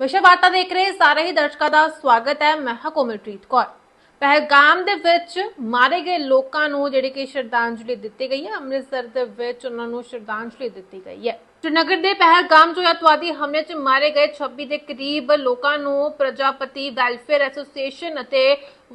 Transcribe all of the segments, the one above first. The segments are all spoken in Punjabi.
ਵਿਸ਼ੇ ਵਾਰਤਾ ਦੇਖ ਰਹੇ ਸਾਰੇ ਹੀ ਦਰਸ਼ਕਾਂ ਦਾ ਸਵਾਗਤ ਹੈ। ਮੈਂ ਹਾਂ ਕੋਮਲਪ੍ਰੀਤ ਕੌਰ। ਪਹਿਲਗਾਮ ਦੇ ਵਿੱਚ ਮਾਰੇ ਗਏ ਲੋਕਾਂ ਨੂੰ ਜਿਹੜੀ ਕਿ ਸ਼ਰਧਾਂਜਲੀ ਦਿੱਤੀ ਗਈ ਹੈ, ਅੰਮ੍ਰਿਤਸਰ ਦੇ ਵਿੱਚ ਉਹਨਾਂ ਨੂੰ ਸ਼ਰਧਾਂਜਲੀ ਦਿੱਤੀ ਗਈ ਹੈ। ਸ਼੍ਰੀਨਗਰ ਦੇ ਪਹਿਲਗਾਮ ਜੋ ਅਤਵਾਦੀ ਹਮਲੇ 'ਚ ਮਾਰੇ ਗਏ 26 ਦੇ ਕਰੀਬ ਲੋਕਾਂ ਨੂੰ ਪ੍ਰਜਾਪਤੀ ਵੈਲਫੇਅਰ ਐਸੋਸੀਏਸ਼ਨ ਅਤੇ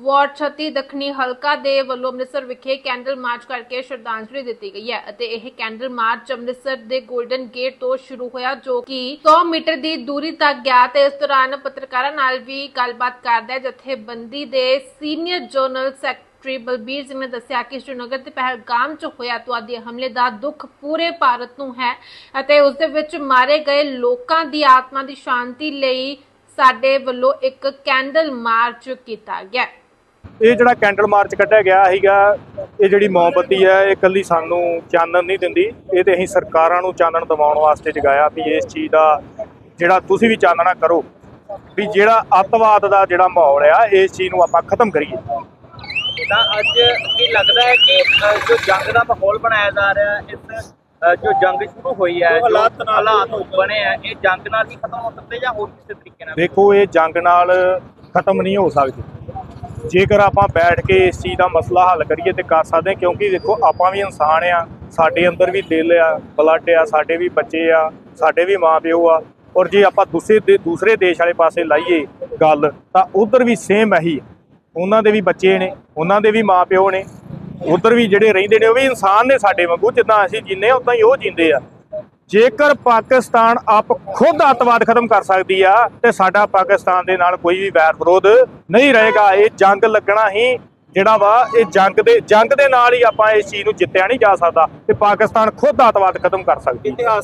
ਵਾਰਡ 36 ਦੱਖਣੀ ਹਲਕਾ ਦੇ ਵੱਲੋਂ ਅੰਮ੍ਰਿਤਸਰ ਵਿਖੇ ਕੈਂਡਲ ਮਾਰਚ ਕਰਕੇ ਸ਼ਰਧਾਂਜਲੀ ਦਿੱਤੀ ਗਈ ਹੈ ਅਤੇ ਇਹ ਕੈਂਡਲ ਮਾਰਚ ਅੰਮ੍ਰਿਤਸਰ ਦੇ 골ਡਨ ਗੇਟ ਤੋਂ ਸ਼ੁਰੂ ਹੋਇਆ ਜੋ ਕਿ 100 ਮੀਟਰ ਦੀ ਦੂਰੀ ਤੱਕ ਗਿਆ ਤੇ ਇਸ ਦੌਰਾਨ ਪੱਤਰਕਾਰਾਂ ਨਾਲ ਵੀ ਗੱਲਬਾਤ ਕਰਦੇ ਜਥੇਬੰਦੀ ਦੇ senior general secretary Balbir Singh ਨੇ ਦੱਸਿਆ ਕਿ ਸ਼੍ਰੀਨਗਰ ਤੇ ਪਹਿਲਗਾਮ 'ਚ ਹੋਇਆ ਅੱਤਵਾਦੀ ਹਮਲੇ ਦਾ ਦੁੱਖ ਪੂਰੇ ਭਾਰਤ ਨੂੰ ਹੈ ਅਤੇ ਉਸ ਦੇ ਵਿੱਚ ਮਾਰੇ ਗਏ ਲੋਕਾਂ ਦੀ ਆਤਮਾ ਦੀ ਸ਼ਾਂਤੀ ਲਈ ਸਾਡੇ ਵੱਲੋਂ ਇੱਕ ਕੈਂਡਲ ਮਾਰਚ ਕੀਤਾ ਗਿਆ। ਇਹ ਜਿਹੜਾ ਕੈਂਡਲ ਮਾਰਚ ਕੱਢਿਆ ਗਿਆ ਸੀਗਾ, ਇਹ ਜਿਹੜੀ ਮੋਮਬੱਤੀ ਹੈ, ਇਹ ਕੱਲੀ ਸਾਨੂੰ ਚਾਨਣ ਨਹੀਂ ਦਿੰਦੀ। ਇਹ ਤੇ ਅਸੀਂ ਸਰਕਾਰਾਂ ਨੂੰ ਚਾਨਣ ਦਿਵਾਉਣ ਵਾਸਤੇ ਜਗਾਇਆ ਵੀ ਇਸ ਚੀਜ਼ ਦਾ ਜਿਹੜਾ ਤੁਸੀਂ ਵੀ ਚਾਨਣਾ ਕਰੋ, ਵੀ ਜਿਹੜਾ ਅੱਤਵਾਦ ਦਾ ਜਿਹੜਾ ਮਾਹੌਲ ਆ, ਇਸ ਚੀਜ਼ ਨੂੰ ਆਪਾਂ ਖਤਮ ਕਰੀਏ। ਤਾਂ ਅੱਜ ਕੀ ਲੱਗਦਾ ਹੈ ਕਿ ਜੋ ਜੰਗ ਦਾ ਮਾਹੌਲ ਬਣਾਇਆ ਜਾ ਰਿਹਾ ਹੈ ਇਸ ਜੋ ਜੰਗ ਸ਼ੁਰੂ ਹੋਈ ਹੈ ਹਾਲਾਤ ਨਾਲ- ਹਾਲਾਤ ਬਣੇ ਆ ਇਹ ਜੰਗ ਨਾਲ ਹੀ ਖਤਮ ਹੋ ਸਕਦੇ ਜਾਂ ਹੋਰ ਕਿਸੇ ਤਰੀਕੇ ਨਾਲ? ਦੇਖੋ ਇਹ ਜੰਗ ਨਾਲ ਖਤਮ ਨਹੀਂ ਹੋ ਸਕਦੀ। ਜੇਕਰ ਆਪਾਂ ਬੈਠ ਕੇ ਇਸ ਚੀਜ਼ ਦਾ ਮਸਲਾ ਹੱਲ ਕਰੀਏ ਤੇ ਕਰ ਸਕਦੇ ਹਾਂ ਕਿਉਂਕਿ ਦੇਖੋ ਆਪਾਂ ਵੀ ਇਨਸਾਨ ਆ ਸਾਡੇ ਅੰਦਰ ਵੀ ਦਿਲ ਆ ਬਲੱਡ ਆ ਸਾਡੇ ਵੀ ਬੱਚੇ ਆ ਸਾਡੇ ਵੀ ਮਾਪਿਓ ਆ। ਔਰ ਜੇ ਆਪਾਂ ਦੂਸਰੇ ਦੂਸਰੇ ਦੇਸ਼ ਵਾਲੇ ਪਾਸੇ ਲਾਈਏ ਗੱਲ ਤਾਂ ਉਧਰ ਵੀ ਸੇਮ ਇਹੀ ਆ। ਉਹਨਾਂ ਦੇ ਵੀ ਬੱਚੇ ਨੇ, ਉਹਨਾਂ ਦੇ ਵੀ ਮਾਪਿਓ ਨੇ, ਉਧਰ ਵੀ ਜਿਹੜੇ ਰਹਿੰਦੇ ਨੇ ਉਹ ਵੀ ਇਨਸਾਨ ਨੇ ਸਾਡੇ ਵਾਂਗੂ, ਜਿੱਦਾਂ ਅਸੀਂ ਜੀਂਦੇ ਉਦਾਂ ਹੀ ਉਹ ਜੀਂਦੇ ਆ। ਜੇਕਰ ਪਾਕਿਸਤਾਨ ਆਪ ਖੁਦ ਅੱਤਵਾਦ ਖਤਮ ਕਰ ਸਕਦੀ ਆ, ਤੇ ਸਾਡਾ ਪਾਕਿਸਤਾਨ ਦੇ ਨਾਲ ਕੋਈ ਵੀ ਵੈਰ ਵਿਰੋਧ ਨਹੀਂ ਰਹੇਗਾ। ਇਹ ਜੰਗ ਲੱਗਣਾ ਹੀ ਜਿਹੜਾ ਵਾ, ਇਹ ਜੰਗ ਦੇ ਜੰਗ ਦੇ ਨਾਲ ਹੀ ਆਪਾਂ ਇਸ ਚੀਜ਼ ਨੂੰ ਜਿੱਤਿਆ ਨਹੀਂ ਜਾ ਸਕਦਾ, ਤੇ ਪਾਕਿਸਤਾਨ ਖੁਦ ਅੱਤਵਾਦ ਖਤਮ ਕਰ ਸਕਦੀ